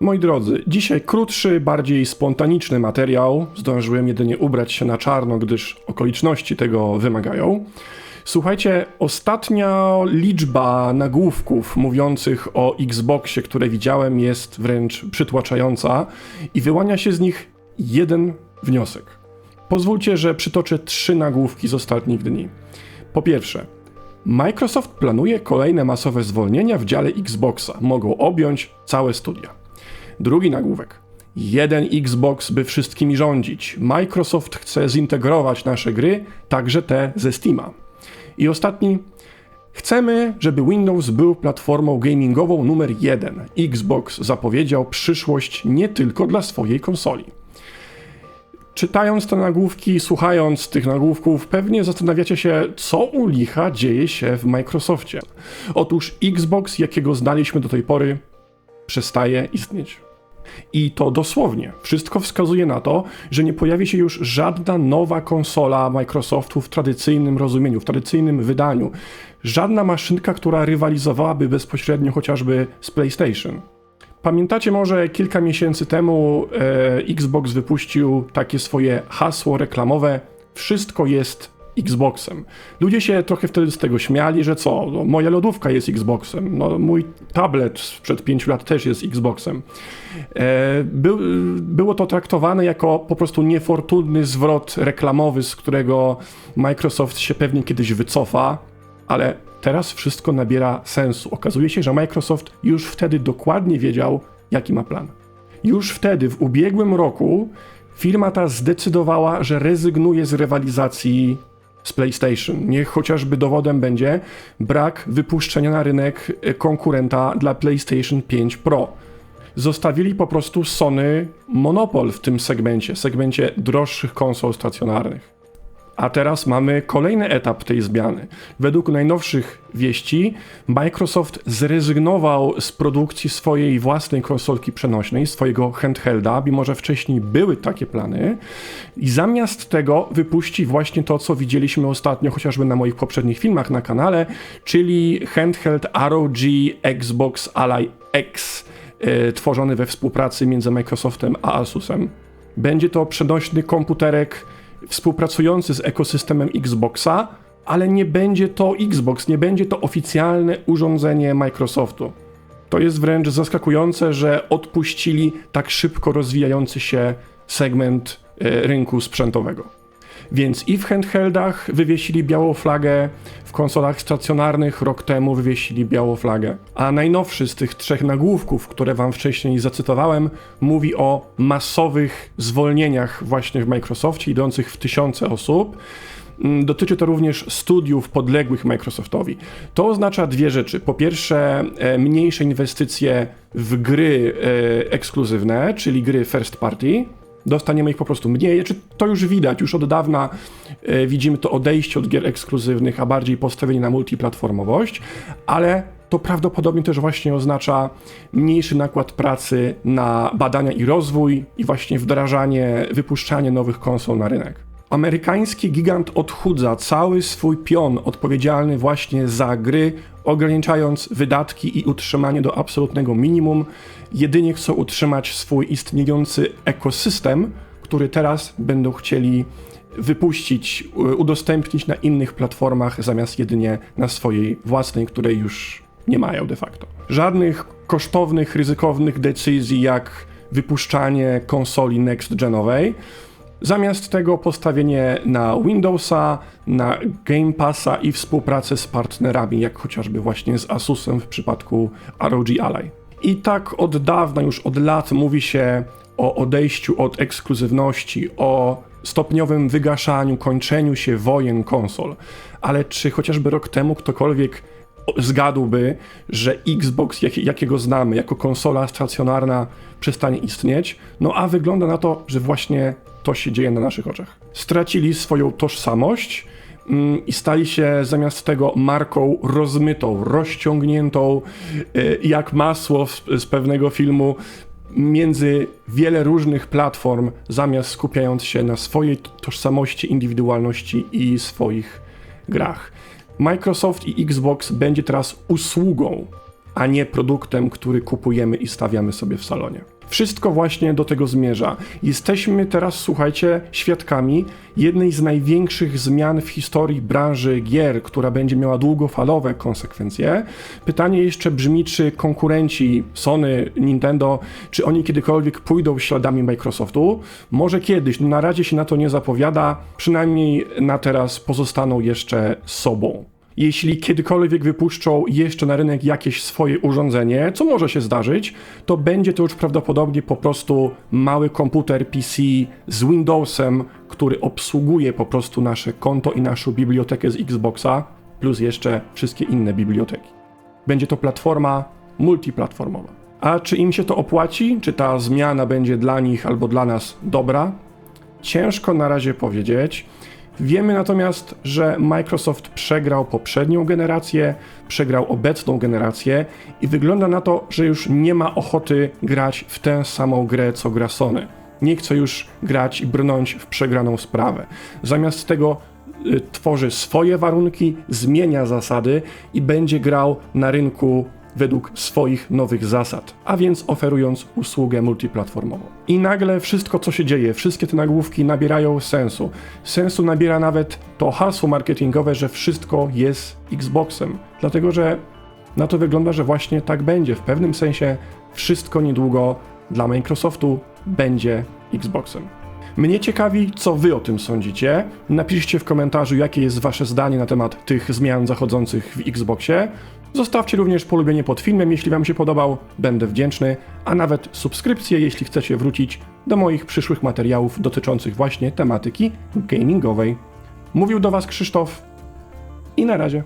Moi drodzy, dzisiaj krótszy, bardziej spontaniczny materiał. Zdążyłem jedynie ubrać się na czarno, gdyż okoliczności tego wymagają. Słuchajcie, ostatnia liczba nagłówków mówiących o Xboxie, które widziałem, jest wręcz przytłaczająca i wyłania się z nich jeden wniosek. Pozwólcie, że przytoczę trzy nagłówki z ostatnich dni. Po pierwsze, Microsoft planuje kolejne masowe zwolnienia w dziale Xboxa. Mogą objąć całe studia. Drugi nagłówek. Jeden Xbox, by wszystkimi rządzić. Microsoft chce zintegrować nasze gry, także te ze Steama. I ostatni. Chcemy, żeby Windows był platformą gamingową numer jeden. Xbox zapowiedział przyszłość nie tylko dla swojej konsoli. Czytając te nagłówki, słuchając tych nagłówków, pewnie zastanawiacie się, co u licha dzieje się w Microsoftie. Otóż Xbox, jakiego znaliśmy do tej pory, przestaje istnieć. I to dosłownie. Wszystko wskazuje na to, że nie pojawi się już żadna nowa konsola Microsoftu w tradycyjnym rozumieniu, w tradycyjnym wydaniu. Żadna maszynka, która rywalizowałaby bezpośrednio chociażby z PlayStation. Pamiętacie może kilka miesięcy temu e, Xbox wypuścił takie swoje hasło reklamowe: Wszystko jest Xboxem. Ludzie się trochę wtedy z tego śmiali, że co, no, moja lodówka jest Xboxem, no, mój tablet sprzed pięciu lat też jest Xboxem. E, by, było to traktowane jako po prostu niefortunny zwrot reklamowy, z którego Microsoft się pewnie kiedyś wycofa, ale teraz wszystko nabiera sensu. Okazuje się, że Microsoft już wtedy dokładnie wiedział, jaki ma plan. Już wtedy, w ubiegłym roku, firma ta zdecydowała, że rezygnuje z rywalizacji z PlayStation. Niech chociażby dowodem będzie brak wypuszczenia na rynek konkurenta dla PlayStation 5 Pro. Zostawili po prostu Sony monopol w tym segmencie, segmencie droższych konsol stacjonarnych. A teraz mamy kolejny etap tej zmiany. Według najnowszych wieści Microsoft zrezygnował z produkcji swojej własnej konsolki przenośnej, swojego handhelda, mimo że wcześniej były takie plany, i zamiast tego wypuści właśnie to, co widzieliśmy ostatnio, chociażby na moich poprzednich filmach na kanale, czyli handheld ROG Xbox Ally X, yy, tworzony we współpracy między Microsoftem a Asusem. Będzie to przenośny komputerek współpracujący z ekosystemem Xboxa, ale nie będzie to Xbox, nie będzie to oficjalne urządzenie Microsoftu. To jest wręcz zaskakujące, że odpuścili tak szybko rozwijający się segment e, rynku sprzętowego. Więc i w handheldach wywiesili białą flagę, w konsolach stacjonarnych rok temu wywiesili białą flagę. A najnowszy z tych trzech nagłówków, które wam wcześniej zacytowałem, mówi o masowych zwolnieniach właśnie w Microsoftie, idących w tysiące osób. Mm, dotyczy to również studiów podległych Microsoftowi. To oznacza dwie rzeczy. Po pierwsze, e, mniejsze inwestycje w gry e, ekskluzywne, czyli gry first party, dostaniemy ich po prostu mniej. Czy to już widać, już od dawna e, widzimy to odejście od gier ekskluzywnych, a bardziej postawienie na multiplatformowość, ale to prawdopodobnie też właśnie oznacza mniejszy nakład pracy na badania i rozwój i właśnie wdrażanie, wypuszczanie nowych konsol na rynek. Amerykański gigant odchudza cały swój pion odpowiedzialny właśnie za gry, ograniczając wydatki i utrzymanie do absolutnego minimum. Jedynie chcą utrzymać swój istniejący ekosystem, który teraz będą chcieli wypuścić, udostępnić na innych platformach, zamiast jedynie na swojej własnej, której już nie mają de facto. Żadnych kosztownych, ryzykownych decyzji, jak wypuszczanie konsoli next-genowej Zamiast tego postawienie na Windowsa, na Game Passa i współpracę z partnerami, jak chociażby właśnie z Asusem w przypadku ROG Ally. I tak od dawna, już od lat mówi się o odejściu od ekskluzywności, o stopniowym wygaszaniu, kończeniu się wojen konsol. Ale czy chociażby rok temu ktokolwiek zgadłby, że Xbox, jak, jakiego znamy, jako konsola stacjonarna, przestanie istnieć? No a wygląda na to, że właśnie to się dzieje na naszych oczach. Stracili swoją tożsamość mm, i stali się zamiast tego marką rozmytą, rozciągniętą y, jak masło z pewnego filmu między wiele różnych platform, zamiast skupiając się na swojej tożsamości, indywidualności i swoich grach. Microsoft i Xbox będzie teraz usługą, a nie produktem, który kupujemy i stawiamy sobie w salonie. Wszystko właśnie do tego zmierza. Jesteśmy teraz, słuchajcie, świadkami jednej z największych zmian w historii branży gier, która będzie miała długofalowe konsekwencje. Pytanie jeszcze brzmi, czy konkurenci Sony, Nintendo, czy oni kiedykolwiek pójdą śladami Microsoftu? Może kiedyś, no na razie się na to nie zapowiada, przynajmniej na teraz pozostaną jeszcze sobą jeśli kiedykolwiek wypuszczą jeszcze na rynek jakieś swoje urządzenie, co może się zdarzyć, to będzie to już prawdopodobnie po prostu mały komputer PC z Windowsem, który obsługuje po prostu nasze konto i naszą bibliotekę z Xboxa, plus jeszcze wszystkie inne biblioteki. Będzie to platforma multiplatformowa. A czy im się to opłaci? Czy ta zmiana będzie dla nich albo dla nas dobra? Ciężko na razie powiedzieć. Wiemy natomiast, że Microsoft przegrał poprzednią generację, przegrał obecną generację i wygląda na to, że już nie ma ochoty grać w tę samą grę co gra Sony. Nie chce już grać i brnąć w przegraną sprawę. Zamiast tego y, tworzy swoje warunki, zmienia zasady i będzie grał na rynku według swoich nowych zasad, a więc oferując usługę multiplatformową. I nagle wszystko, co się dzieje, wszystkie te nagłówki nabierają sensu. Sensu nabiera nawet to hasło marketingowe, że wszystko jest Xboxem, dlatego że na to wygląda, że właśnie tak będzie. W pewnym sensie wszystko niedługo dla Microsoftu będzie Xboxem. Mnie ciekawi, co wy o tym sądzicie. Napiszcie w komentarzu, jakie jest wasze zdanie na temat tych zmian zachodzących w Xboxie. Zostawcie również polubienie pod filmem, jeśli wam się podobał, będę wdzięczny, a nawet subskrypcję, jeśli chcecie wrócić do moich przyszłych materiałów dotyczących właśnie tematyki gamingowej. Mówił do was Krzysztof i na razie.